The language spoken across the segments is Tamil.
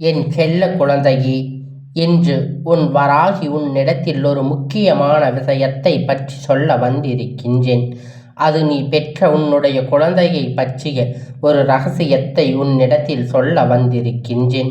என் செல்ல குழந்தையே இன்று உன் வராகி உன்னிடத்தில் ஒரு முக்கியமான விஷயத்தை பற்றி சொல்ல வந்திருக்கின்றேன். அது நீ பெற்ற உன்னுடைய குழந்தையை பற்றிய ஒரு ரகசியத்தை உன்னிடத்தில் சொல்ல வந்திருக்கின்றேன்.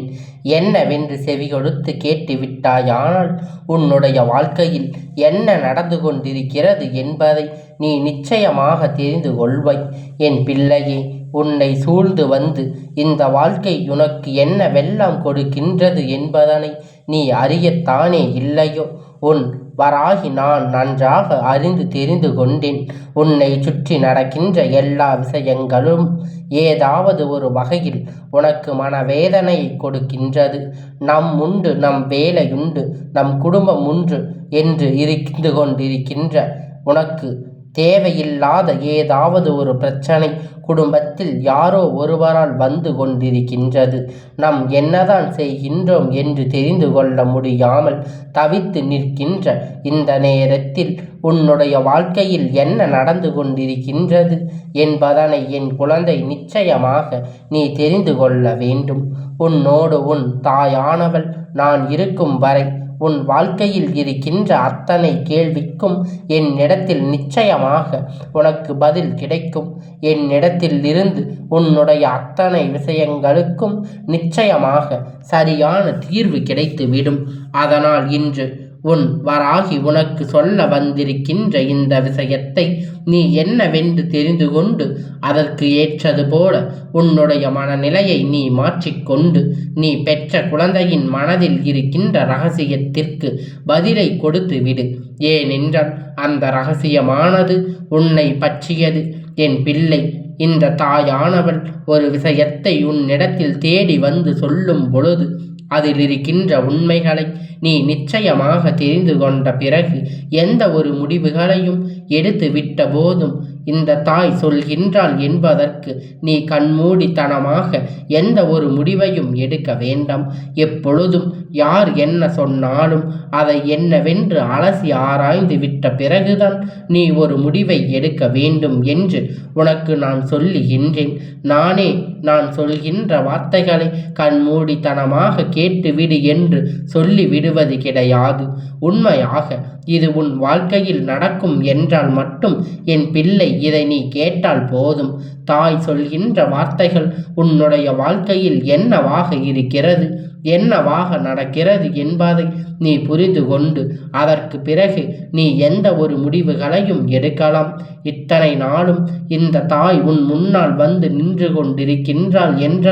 என்னவென்று செவி கொடுத்து கேட்டுவிட்டாயானால் உன்னுடைய வாழ்க்கையில் என்ன நடந்து கொண்டிருக்கிறது என்பதை நீ நிச்சயமாக தெரிந்து கொள்வாய். என் பிள்ளையே உன்னை சூழ்ந்து வந்து இந்த வாழ்க்கை உனக்கு என்ன வெள்ளம் கொடுக்கின்றது என்பதனை நீ அறியத்தானே இல்லையோ? உன் வராகி நான் நன்றாக அறிந்து தெரிந்து கொண்டேன். உன்னை சுற்றி நடக்கின்ற எல்லா விஷயங்களும் ஏதாவது ஒரு வகையில் உனக்கு மனவேதனையை கொடுக்கின்றது. நம் உண்டு நம் வேலையுண்டு நம் குடும்பம் உண்டு என்று இருந்து கொண்டிருக்கின்ற உனக்கு தேவையில்லாத ஏதாவது ஒரு பிரச்சனை குடும்பத்தில் யாரோ ஒருவரால் வந்து கொண்டிருக்கின்றது. நாம் என்னதான் செய்கின்றோம் என்று தெரிந்து கொள்ள முடியாமல் தவித்து நிற்கின்ற இந்த நேரத்தில் உன்னுடைய வாழ்க்கையில் என்ன நடந்து கொண்டிருக்கின்றது என்பதனை என் குழந்தை நிச்சயமாக நீ தெரிந்து கொள்ள வேண்டும். உன்னோடு உன் தாயானவள் நான் இருக்கும் வரை உன் வாழ்க்கையில் இருக்கின்ற அத்தனை கேள்விக்கும் என்னிடத்தில் நிச்சயமாக உனக்கு பதில் கிடைக்கும். என்னிடத்தில் இருந்து உன்னுடைய அத்தனை விஷயங்களுக்கும் நிச்சயமாக சரியான தீர்வு கிடைத்துவிடும். அதனால் இன்று உன் வராகி உனக்கு சொல்ல வந்திருக்கின்ற இந்த விஷயத்தை நீ என்னவென்று தெரிந்து கொண்டு அதற்கு ஏற்றது போல உன்னுடைய மனநிலையை நீ மாற்றிக்கொண்டு நீ பெற்ற குழந்தையின் மனதில் இருக்கின்ற ரகசியத்திற்கு பதிலை கொடுத்து விடு. ஏனென்றால் அந்த ரகசியமானது உன்னை பற்றியது. என் பிள்ளை இந்த தாயானவள் ஒரு விஷயத்தை உன்னிடத்தில் தேடி வந்து சொல்லும் பொழுது அதில் இருக்கின்ற உண்மைகளை நீ நிச்சயமாக தெரிந்து கொண்ட பிறகு எந்த ஒரு முடிவுகளையும் எடுத்து விட்ட போதும் இந்த தாய் சொல்கின்றாள் என்பதற்கு நீ கண்மூடித்தனமாக எந்த ஒரு முடிவையும் எடுக்க வேண்டாம். எப்பொழுதும் யார் என்ன சொன்னாலும் அதை என்னவென்று அலசி ஆராய்ந்து விட்ட பிறகுதான் நீ ஒரு முடிவை எடுக்க வேண்டும் என்று உனக்கு நான் சொல்லுகின்றேன். நானே நான் சொல்கின்ற வார்த்தைகளை கண்மூடித்தனமாக கேட்டுவிடு என்று சொல்லிவிடுவது கிடையாது. உண்மையாக இது உன் வாழ்க்கையில் நடக்கும் என்றால் மட்டும் என் பிள்ளை இதை நீ கேட்டால் போதும். தாய் சொல்கின்ற வார்த்தைகள் உன்னுடைய வாழ்க்கையில் என்னவாக இருக்கிறது? என்னவாக நடக்கிறது என்பதை நீ புரிந்து கொண்டு அதற்கு பிறகு நீ எந்த ஒரு முடிவுகளையும் எடுக்கலாம். இத்தனை நாளும் இந்த தாய் உன் முன்னால் வந்து நின்று கொண்டிருக்கின்றாள் என்ற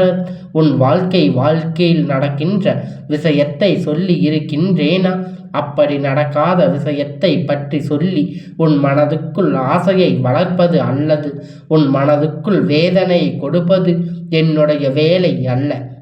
உன் வாழ்க்கை வாழ்க்கையில் நடக்கின்ற விஷயத்தை சொல்லி இருக்கின்றேனா? அப்படி நடக்காத விஷயத்தை பற்றி சொல்லி உன் மனதுக்குள் ஆசையை வளர்ப்பது அல்லது உன் மனதுக்குள் வேதனையை கொடுப்பது என்னுடைய வேலை அல்ல.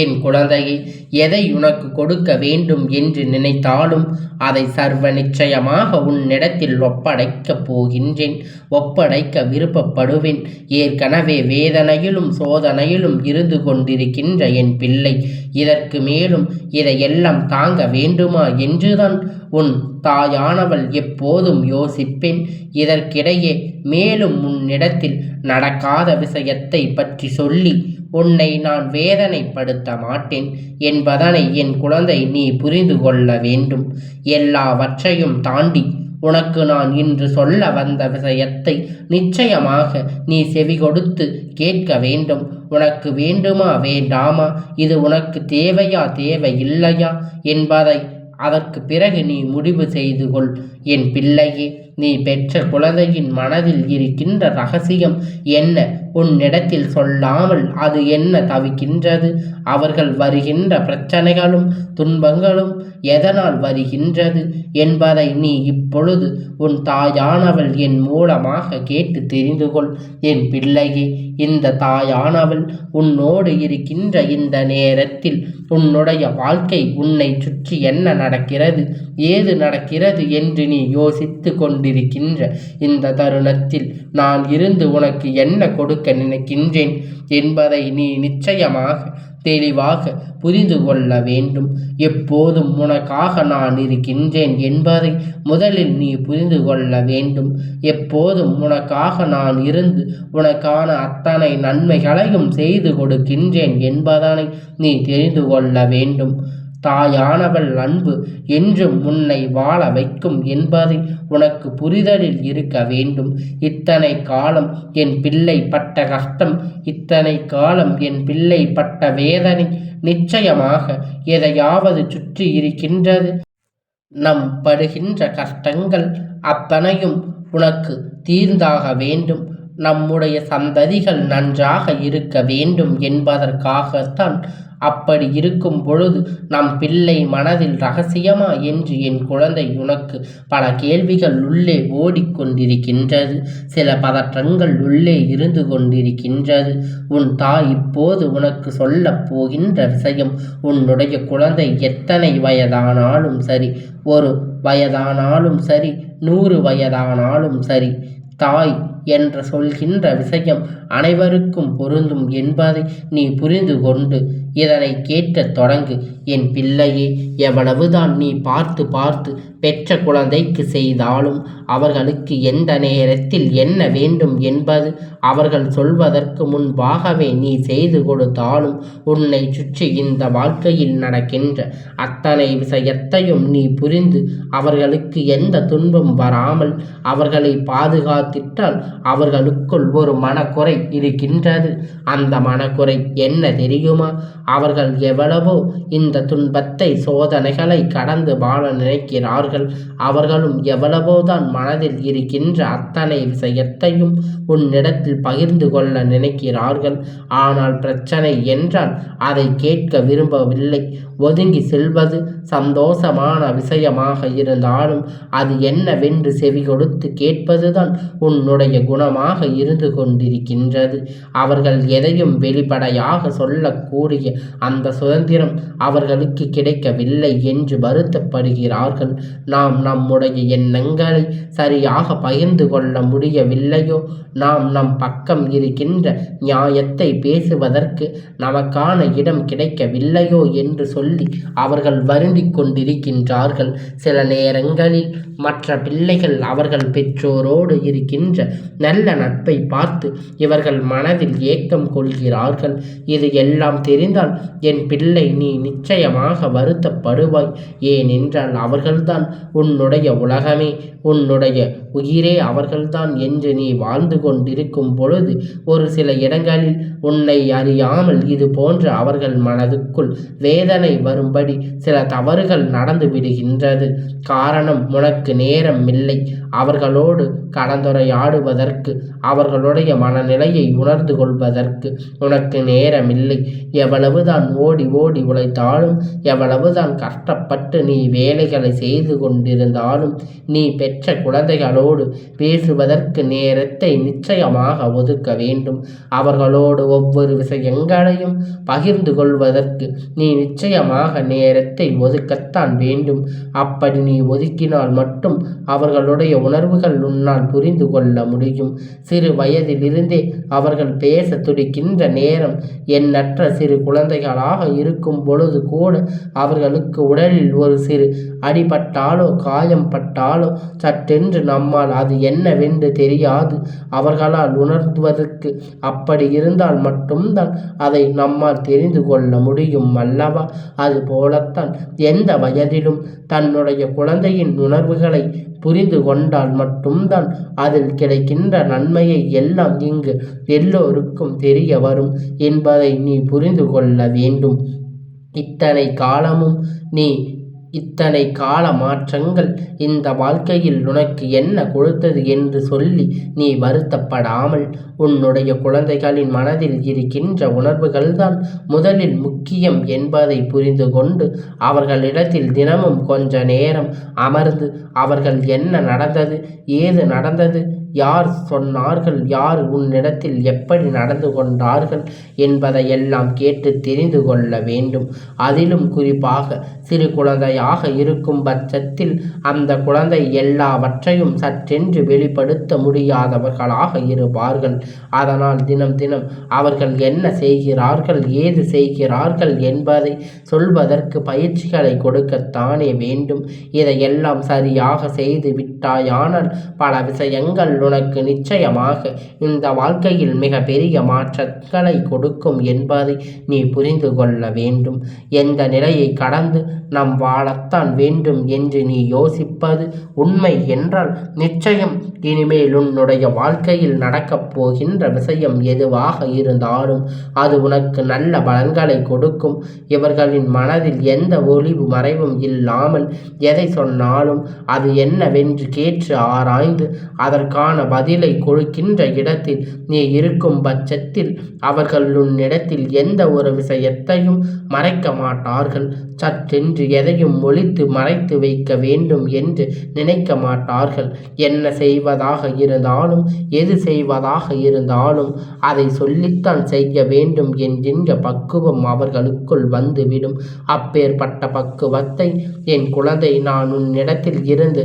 என் குழந்தையை எதை உனக்கு கொடுக்க வேண்டும் என்று நினைத்தாலும் அதை சர்வ நிச்சயமாக உன்னிடத்தில் ஒப்படைக்கப் போகின்றேன் ஒப்படைக்க விருப்பப்படுவேன். ஏற்கனவே வேதனையிலும் சோதனையிலும் இருந்து கொண்டிருக்கின்ற என் பிள்ளை இதற்கு மேலும் இதையெல்லாம் தாங்க வேண்டுமா என்றுதான் உன் தாயானவள் எப்போதும் யோசிப்பேன். இதற்கிடையே மேலும் உன்னிடத்தில் நடக்காத விஷயத்தை பற்றி சொல்லி உன்னை நான் வேதனைப்படுத்த மாட்டேன் என்பதனை என் குழந்தை நீ புரிந்து கொள்ள வேண்டும். எல்லாவற்றையும் தாண்டி உனக்கு நான் இன்று சொல்ல வந்த விஷயத்தை நிச்சயமாக நீ செவி கொடுத்து கேட்க வேண்டும். உனக்கு வேண்டுமா வேண்டாமா? இது உனக்கு தேவையா தேவை இல்லையா? என்பதை அதற்கு பிறகு நீ முடிவு செய்து கொள். என் பிள்ளையே நீ பெற்ற குழந்தையின் மனதில் இருக்கின்ற ரகசியம் என்ன? உன்னிடத்தில் சொல்லாமல் அது என்ன தவிக்கின்றது? அவர்கள் வருகின்ற பிரச்சனைகளும் துன்பங்களும் எதனால் வருகின்றது என்பதை நீ இப்பொழுது உன் தாயானவள் என் மூலமாக கேட்டு தெரிந்து கொள். என் பிள்ளையே இந்த தாயானவள் உன்னோடு இருக்கின்ற இந்த நேரத்தில் உன்னுடைய வாழ்க்கை உன்னை சுற்றி என்ன நடக்கிறது? ஏது நடக்கிறது என்று நீ யோசித்து கொண்டிருக்கின்ற இந்த தருணத்தில் நான் இருந்து உனக்கு என்ன கொடுக்க நினைக்கின்றேன் என்பதை நீ நிச்சயமாக தெளிவாக புரிந்து கொள்ள வேண்டும். எப்போதும் உனக்காக நான் இருக்கின்றேன் என்பதை முதலில் நீ புரிந்து கொள்ள வேண்டும். எப்போதும் உனக்காக நான் இருந்து உனக்கான அத்தனை நன்மைகளையும் செய்து கொடுக்கின்றேன் என்பதனை நீ தெரிந்து கொள்ள வேண்டும். தாயானவள் அன்பு என்றும் உன்னை வாழ வைக்கும் என்பதை உனக்கு புரிதலில் இருக்க வேண்டும். இத்தனை காலம் என் பிள்ளை பட்ட கஷ்டம் இத்தனை காலம் என் பிள்ளை பட்ட வேதனை நிச்சயமாக எதையாவது சுற்றி இருக்கின்றது. நம் படுகின்ற கஷ்டங்கள் அத்தனையும் உனக்கு தீர்ந்தாக வேண்டும். நம்முடைய சந்ததிகள் நன்றாக இருக்க வேண்டும் என்பதற்காகத்தான் அப்படி இருக்கும் பொழுது நம் பிள்ளை மனதில் ரகசியமா என்று என் குழந்தை உனக்கு பல கேள்விகள் உள்ளே ஓடிக்கொண்டிருக்கின்றது. சில பதற்றங்கள் உள்ளே இருந்து கொண்டிருக்கின்றது. உன் தாய் இப்போது உனக்கு சொல்லப் போகின்ற விஷயம் உன்னுடைய குழந்தை எத்தனை வயதானாலும் சரி ஒரு வயதானாலும் சரி நூறு வயதானாலும் சரி தாய் என்று சொல்கின்ற விஷயம் அனைவருக்கும் பொருந்தும் என்பதை நீ புரிந்து கொண்டு இதனை கேட்கத் தொடங்கு. என் பிள்ளையே எவ்வளவுதான் நீ பார்த்து பார்த்து பெற்ற குழந்தைக்கு செய்தாலும் அவர்களுக்கு எந்த நேரத்தில் என்ன வேண்டும் என்பது அவர்கள் சொல்வதற்கு முன்பாகவே நீ செய்து கொடுத்தாலும் உன்னை சுற்றி இந்த வாழ்க்கையில் நடக்கின்ற அத்தனை விஷயத்தையும் நீ புரிந்து அவர்களுக்கு எந்த துன்பம் வராமல் அவர்களை பாதுகாத்திட்டால் அவர்களுக்குள் ஒரு மனக்குறை இருக்கின்றது. அந்த மனக்குறை என்ன தெரியுமா? அவர்கள் எவ்வளவோ இந்த துன்பத்தை சோதனைகளை கடந்து வாழ நினைக்கிறார்கள். அவர்களும் எவ்வளவோதான் மனதில் இருக்கின்ற அத்தனை விஷயத்தையும் உன்னிடத்தில் பகிர்ந்து கொள்ள நினைக்கிறார்கள். ஆனால் பிரச்சனை என்றால் அதை கேட்க விரும்பவில்லை. ஒதுங்கி செல்வது சந்தோஷமான விஷயமாக இருந்தாலும் அது என்னவென்று செவி கொடுத்து கேட்பதுதான் உன்னுடைய குணமாக இருந்து கொண்டிருக்கின்றது. அவர்கள் எதையும் வெளிப்படையாக சொல்லக்கூடிய அந்த சுதந்திரம் அவர்களுக்கு கிடைக்கவில்லை என்று வருத்தப்படுகிறார்கள். நாம் நம்முடைய எண்ணங்களை சரியாக பகிர்ந்து கொள்ள முடியவில்லையோ? நாம் நம் பக்கம் இருக்கின்ற நியாயத்தை பேசுவதற்கு நமக்கான இடம் கிடைக்கவில்லையோ என்று சொல்லி அவர்கள் வருந்தி கொண்டிருக்கின்றார்கள். சில நேரங்களில் மற்ற பிள்ளைகள் அவர்கள் பெற்றோரோடு இருக்கின்ற நல்ல நட்பை பார்த்து இவர்கள் மனதில் ஏக்கம் கொள்கிறார்கள். இது எல்லாம் தெரிந்தால் என் பிள்ளை நீ நிச்சயமாக வருத்தப்படுவாய். ஏனென்றால் அவர்கள்தான் உன்னுடைய உலகமே உன்னுடைய உயிரே அவர்கள்தான் என்று நீ வாழ்ந்து கொண்டிருக்கும் பொழுது ஒரு சில இடங்களில் உன்னை அறியாமல் இது போன்ற அவர்கள் மனதுக்குள் வேதனை வரும்படி சில தவறுகள் நடந்து விடுகின்றது. காரணம் உனக்கு நேரம் இல்லை. அவர்களோடு கலந்துரையாடுவதற்கு அவர்களுடைய மனநிலையை உணர்ந்து கொள்வதற்கு உனக்கு நேரமில்லை. எவ்வளவுதான் ஓடி ஓடி உழைத்தாலும் எவ்வளவுதான் கஷ்டப்பட்டு நீ வேலைகளை செய்து கொண்டிருந்தாலும் நீ பெற்ற குழந்தைகளோடு பேசுவதற்கு நேரத்தை நிச்சயமாக ஒதுக்க வேண்டும். அவர்களோடு ஒவ்வொரு விஷயங்களையும் பகிர்ந்து கொள்வதற்கு நீ நிச்சயமாக நேரத்தை ஒதுக்கத்தான் வேண்டும். அப்படி நீ ஒதுக்கினால் மட்டும் அவர்களுடைய உணர்வுகள் உன்னால் புரிந்து கொள்ள முடியும். சிறு வயதிலிருந்தே அவர்கள் பேச துடிக்கின்ற நேரம் எண்ணற்ற சிறு குழந்தைகளாக இருக்கும் பொழுது கூட அவர்களுக்கு உடலில் ஒரு சிறு அடிபட்டாலோ காயம் பட்டாலோ சட்டென்று நம்மால் அது என்னவென்று தெரியாது. அவர்களால் உணர்த்துவதற்கு அப்படி இருந்தால் மட்டும்தான் அதை நம்மால் தெரிந்து கொள்ள முடியும் அல்லவா? அது போலத்தான் எந்த வயதிலும் தன்னுடைய குழந்தையின் உணர்வுகளை புரிந்து கொண்டால் மட்டும்தான் அதில் கிடைக்கின்ற நன்மையை எல்லாம் இங்கு எல்லோருக்கும் தெரிய வரும் என்பதை நீ புரிந்து கொள்ள வேண்டும். இத்தனை காலமும் நீ இத்தனை கால மாற்றங்கள் இந்த வாழ்க்கையில் உனக்கு என்ன கொடுத்தது என்று சொல்லி நீ வருத்தப்படாமல் உன்னுடைய குழந்தைகளின் மனதில் இருக்கின்ற உணர்வுகள்தான் முதலில் முக்கியம் என்பதை புரிந்து கொண்டு அவர்களிடத்தில் தினமும் கொஞ்ச நேரம் அமர்ந்து அவர்கள் என்ன நடந்தது ஏது நடந்தது யார் சொன்னார்கள்? யார் உன்னிடத்தில் எப்படி நடந்து கொண்டார்கள் என்பதையெல்லாம் கேட்டு தெரிந்து கொள்ள வேண்டும். அதிலும் குறிப்பாக சிறு குழந்தையாக இருக்கும் பட்சத்தில் அந்த குழந்தை எல்லாவற்றையும் சற்றென்று வெளிப்படுத்த முடியாதவர்களாக இருப்பார்கள். அதனால் தினம் தினம் அவர்கள் என்ன செய்கிறார்கள் ஏது செய்கிறார்கள் என்பதை சொல்வதற்கு பயிற்சிகளை கொடுக்கத்தானே வேண்டும். இதையெல்லாம் சரியாக செய்து விட்டாயானால் பல விஷயங்கள் உனக்கு நிச்சயமாக இந்த வாழ்க்கையில் மிக பெரிய மாற்றங்களை கொடுக்கும் என்பதை நீ புரிந்து கொள்ள வேண்டும். எந்த நிலையை கடந்து நாம் வாழத்தான் வேண்டும் என்று நீ யோசிப்பது உண்மை என்றால் நிச்சயம் இனிமேல் உன்னுடைய வாழ்க்கையில் நடக்கப் போகின்ற விஷயம் எதுவாக இருந்தாலும் அது உனக்கு நல்ல பலன்களை கொடுக்கும். இவர்களின் மனதில் எந்த ஒளிவு மறைவும் இல்லாமல் எதை சொன்னாலும் அது என்னவென்று கேட்டு ஆராய்ந்து அதற்கான பதிலை கொடுக்கின்ற இடத்தில் நீ இருக்கும் பட்சத்தில் அவர்கள் உன்னிடத்தில் எந்த ஒரு விஷயத்தையும் மறைக்க மாட்டார்கள். சற்றென்று எதையும் ஒழித்து மறைத்து வைக்க வேண்டும் என்று நினைக்க மாட்டார்கள். என்ன செய்வதாக இருந்தாலும் எது செய்வதாக இருந்தாலும் அதை சொல்லித்தான் செய்ய வேண்டும் என்கின்ற பக்குவம் அவர்களுக்குள் வந்துவிடும். அப்பேற்பட்ட பக்குவத்தை என் குழந்தை நான் உன்னிடத்தில் இருந்து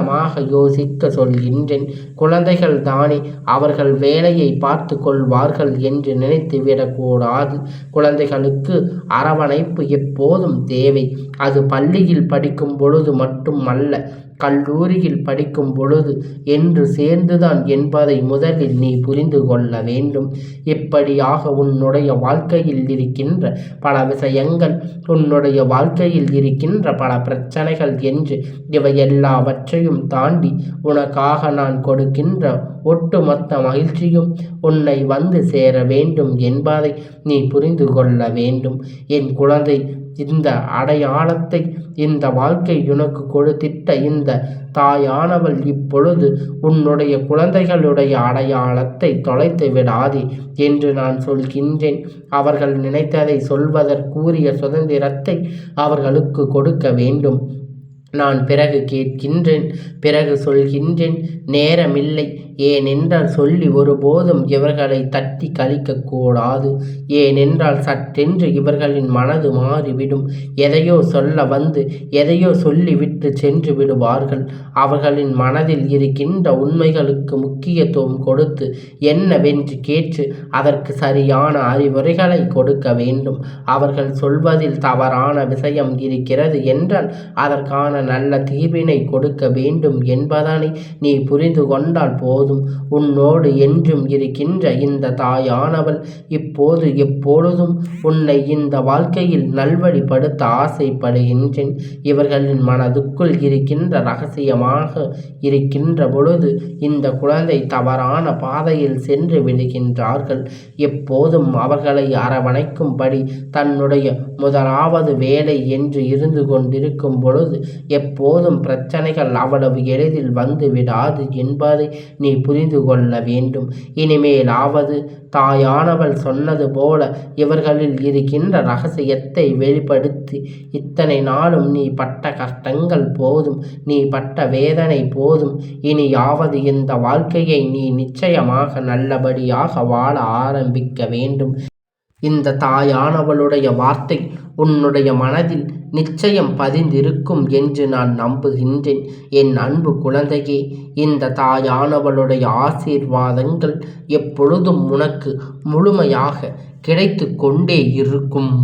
நிதானமாக யோசிக்க சொல்கின்றேன். குழந்தைகள் தானே அவர்கள் வேலையை பார்த்து கொள்வார்கள் என்று நினைத்து விடக்கூடாது. குழந்தைகளுக்கு அரவணைப்பு எப்போதும் தேவை. அது பள்ளியில் படிக்கும் பொழுது மட்டுமல்ல கல்லூரியில் படிக்கும் பொழுது என்று சேர்ந்துதான் என்பதை முதலில் நீ புரிந்து கொள்ள வேண்டும். இப்படியாக உன்னுடைய வாழ்க்கையில் இருக்கின்ற பல விஷயங்கள் உன்னுடைய வாழ்க்கையில் இருக்கின்ற பல பிரச்சனைகள் என்று இவை எல்லாவற்றையும் தாண்டி உனக்காக நான் கொடுக்கின்ற ஒட்டுமொத்த மகிழ்ச்சியும் உன்னை வந்து சேர வேண்டும் என்பதை நீ புரிந்து கொள்ள வேண்டும். என் குழந்தை இந்த அடையாளத்தை இந்த வாழ்க்கை உனக்கு கொடுத்திட்ட இந்த தாயானவள் இப்பொழுது உன்னுடைய குழந்தைகளுடைய அடையாளத்தை தொலைத்து விடாதே என்று நான் சொல்கின்றேன். அவர்கள் நினைத்ததை சொல்வதற்குரிய சுதந்திரத்தை அவர்களுக்கு கொடுக்க வேண்டும். நான் பிறகு கேட்கின்றேன் பிறகு சொல்கின்றேன் நேரமில்லை. ஏனென்றால் சொல்லி ஒருபோதும் இவர்களை தட்டி கழிக்கக்கூடாது ஏனென்றால் சட்டென்று இவர்களின் மனது மாறிவிடும். எதையோ சொல்ல வந்து எதையோ சொல்லிவிட்டு சென்று விடுவார்கள். அவர்களின் மனதில் இருக்கின்ற உண்மைகளுக்கு முக்கியத்துவம் கொடுத்து என்னவென்று கேட்டு அதற்கு சரியான அறிவுரைகளை கொடுக்க வேண்டும். அவர்கள் சொல்வதில் தவறான விஷயம் இருக்கிறது என்றால் அதற்கான நல்ல தீர்வினை கொடுக்க வேண்டும் என்பதனை நீ புரிந்து கொண்டால் போதும். உன்னோடு என்றும் இருக்கின்ற இந்த தாயானவள் இப்போது எப்பொழுதும் உன்னை இந்த வாழ்க்கையில் நல்வழிப்படுத்த ஆசைப்படுகின்றேன். இவர்களின் மனது மனதுக்குள் இருக்கின்ற ரகசியமாக இருக்கின்ற பொழுது இந்த குழந்தை தவறான பாதையில் சென்று விடுகின்றார்கள். எப்போதும் அவர்களை அரவணைக்கும்படி தன்னுடைய முதலாவது வேலை என்று இருந்து கொண்டிருக்கும் பொழுது எப்போதும் பிரச்சனைகள் அவ்வளவு எளிதில் வந்து விடாது என்பதை நீ புரிந்து கொள்ள வேண்டும். இனிமேலாவது தாயானவள் சொன்னது போல இவர்களில் இருக்கின்ற ரகசியத்தை வெளிப்படுத்தி இத்தனை நாளும் நீ பட்ட கஷ்டங்கள் போதும் நீ பட்ட வேதனை போதும். இனியாவது இந்த வாழ்க்கையை நீ நிச்சயமாக நல்லபடியாக வாழ ஆரம்பிக்க வேண்டும். இந்த தாயானவளுடைய வார்த்தை உன்னுடைய மனதில் நிச்சயம் பதிந்திருக்கும் என்று நான் நம்புகின்றேன். என் அன்பு குழந்தையே இந்த தாயானவளுடைய ஆசீர்வாதங்கள் எப்பொழுதும் உனக்கு முழுமையாக கிடைத்து கொண்டே இருக்கும்.